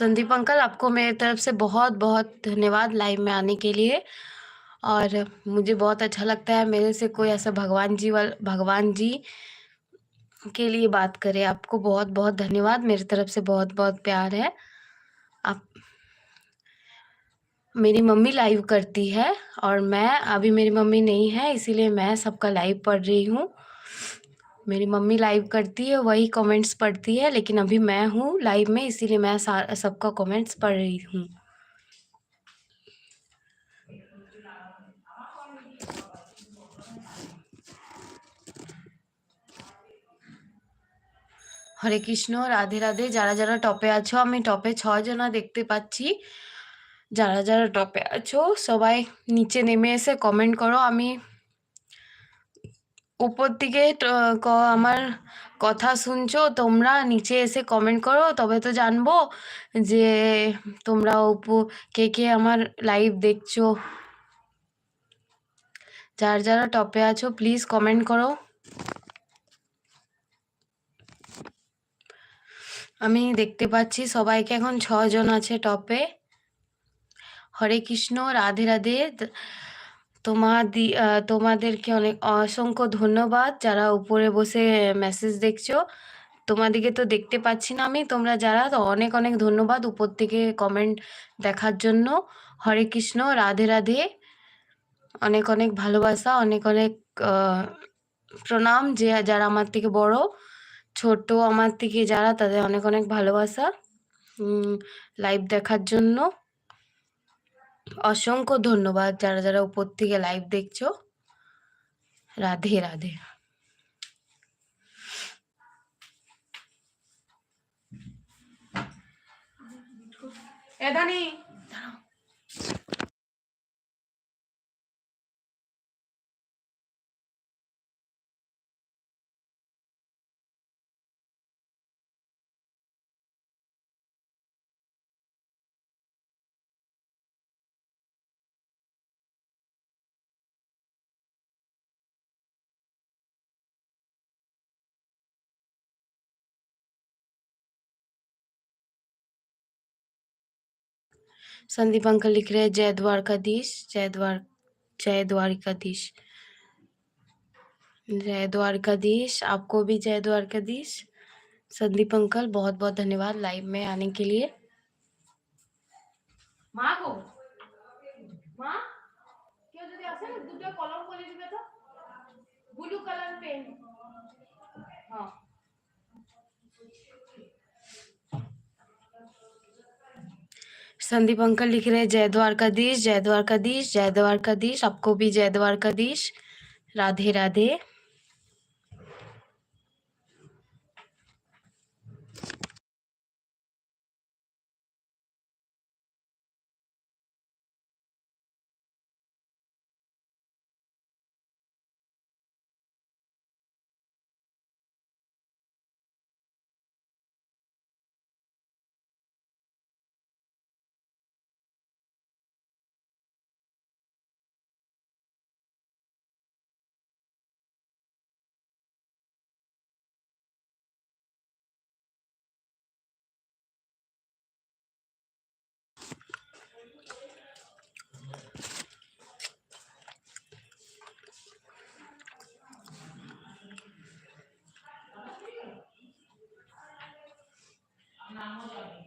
Sandeep uncle, आपको मेरी तरफ़ से बहुत बहुत धन्यवाद लाइव में आने के लिए। और मुझे बहुत अच्छा लगता है, मेरे से कोई ऐसा भगवान जी वाल, भगवान जी के लिए बात करे। आपको बहुत बहुत धन्यवाद, मेरी तरफ़ से बहुत बहुत प्यार है। आप, मेरी मम्मी लाइव करती है, और मैं, अभी मेरी मम्मी नहीं है, इसीलिए मैं सबका लाइव पढ़ रही हूँ। मेरी मम्मी लाइव करती है वही कमेंट्स पढ़ती है लेकिन अभी मैं हूँ लाइव में इसीलिए मैं सबका कमेंट्स पढ़ रही हूँ হরে কৃষ্ণ রাধে রাধে যারা যারা টপে আছো আমি টপে ছয় জনা দেখতে পাচ্ছি যারা যারা টপে আছো সবাই নিচে নেমে এসে কমেন্ট করো আমি উপর দিকে আমার কথা শুনছো, তোমরা নিচে এসে কমেন্ট করো, তবে তো জানব যে তোমরা উপু, কে কে আমার লাইভ দেখছ। যার যারা টপে আছো প্লিজ কমেন্ট করো। আমি দেখতে পাচ্ছি সবাইকে এখন ছজন আছে টপে হরে কৃষ্ণ, রাধে রাধে তোমাদি তোমাদেরকে অনেক অসংখ্য ধন্যবাদ। যারা উপরে বসে মেসেজ দেখছ, তোমাদিকে তো দেখতে পাচ্ছি না আমি। তোমরা যারা, তো অনেক অনেক ধন্যবাদ উপর থেকে কমেন্ট দেখার জন্য। হরে কৃষ্ণ, রাধে রাধে। অনেক অনেক ভালোবাসা, অনেক অনেক প্রণাম। যে, যারা আমার থেকে বড়, ছোট আমার থেকে যারা, তাদের অনেক অনেক ভালোবাসা। লাইভ দেখার জন্য। অসংখ্য ধন্যবাদ যারা যারা উপর থেকে লাইভ দেখছ। রাধে রাধে। এদানি। संदीप अंकल लिख रहे हैं, जय द्वारकाधीश, जय द्वार, जय द्वारकाधीश। जय द्वारकाधीश, आपको भी जय द्वारकाधीश। संदीप अंकल बहुत बहुत धन्यवाद लाइव में आने के लिए। माँ को। संदीप अंकल लिख रहे जय द्वारकाधीश जय द्वारकाधीश जय द्वारकाधीश, आपको भी जय द्वारकाधीश, राधे राधे। moja